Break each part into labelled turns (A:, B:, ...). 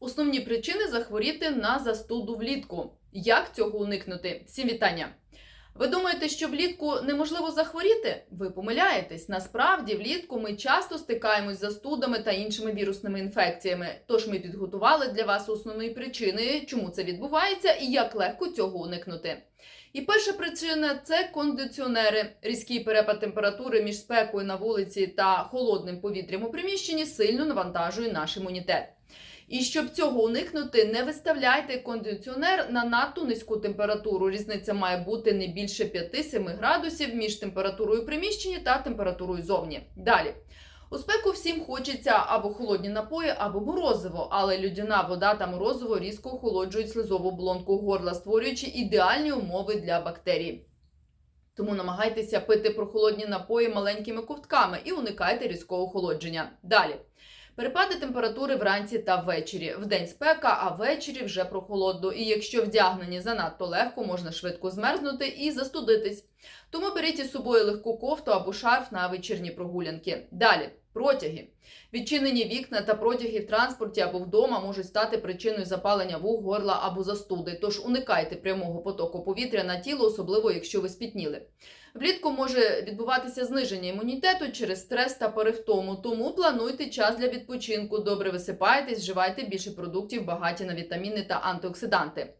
A: Основні причини захворіти на застуду влітку. Як цього уникнути? Всім вітання! Ви думаєте, що влітку неможливо захворіти? Ви помиляєтесь. Насправді, влітку ми часто стикаємось з застудами та іншими вірусними інфекціями. Тож ми підготували для вас основні причини, чому це відбувається і як легко цього уникнути. І перша причина це кондиціонери. Різкий перепад температури між спекою на вулиці та холодним повітрям у приміщенні сильно навантажує наш імунітет. І щоб цього уникнути, не виставляйте кондиціонер на надто низьку температуру. Різниця має бути не більше 5-7 градусів між температурою приміщення та температурою зовні. Далі. У спеку всім хочеться або холодні напої, або морозиво, але людяна вода та морозиво різко охолоджують слизову оболонку горла, створюючи ідеальні умови для бактерій. Тому намагайтеся пити прохолодні напої маленькими ковтками і уникайте різкого охолодження. Далі. Перепади температури вранці та ввечері. Вдень спека, а ввечері вже прохолодно. І якщо вдягнені занадто легко, можна швидко змерзнути і застудитись. Тому беріть із собою легку кофту або шарф на вечірні прогулянки. Далі. Протяги. Відчинені вікна та протяги в транспорті або вдома можуть стати причиною запалення вух, горла або застуди. Тож уникайте прямого потоку повітря на тіло, особливо якщо ви спітніли. Влітку може відбуватися зниження імунітету через стрес та перевтому, тому плануйте час для відпочинку. Добре висипайтесь, вживайте більше продуктів, багаті на вітаміни та антиоксиданти.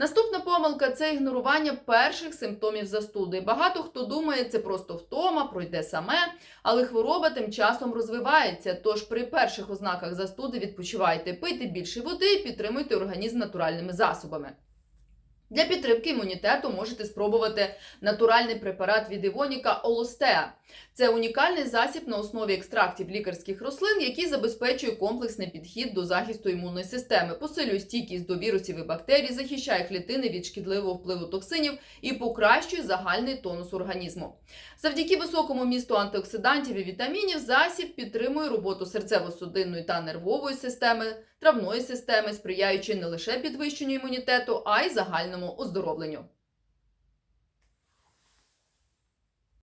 A: Наступна помилка це ігнорування перших симптомів застуди. Багато хто думає, це просто втома, пройде саме, але хвороба тим часом розвивається. Тож при перших ознаках застуди відпочивайте, пийте більше води і підтримуйте організм натуральними засобами. Для підтримки імунітету можете спробувати натуральний препарат від Івоніка Олостеа. Це унікальний засіб на основі екстрактів лікарських рослин, який забезпечує комплексний підхід до захисту імунної системи, посилює стійкість до вірусів і бактерій, захищає клітини від шкідливого впливу токсинів і покращує загальний тонус організму. Завдяки високому місту антиоксидантів і вітамінів засіб підтримує роботу серцево-судинної та нервової системи, травної системи, сприяючи не лише підвищенню імунітету, а й загальному оздоровленню.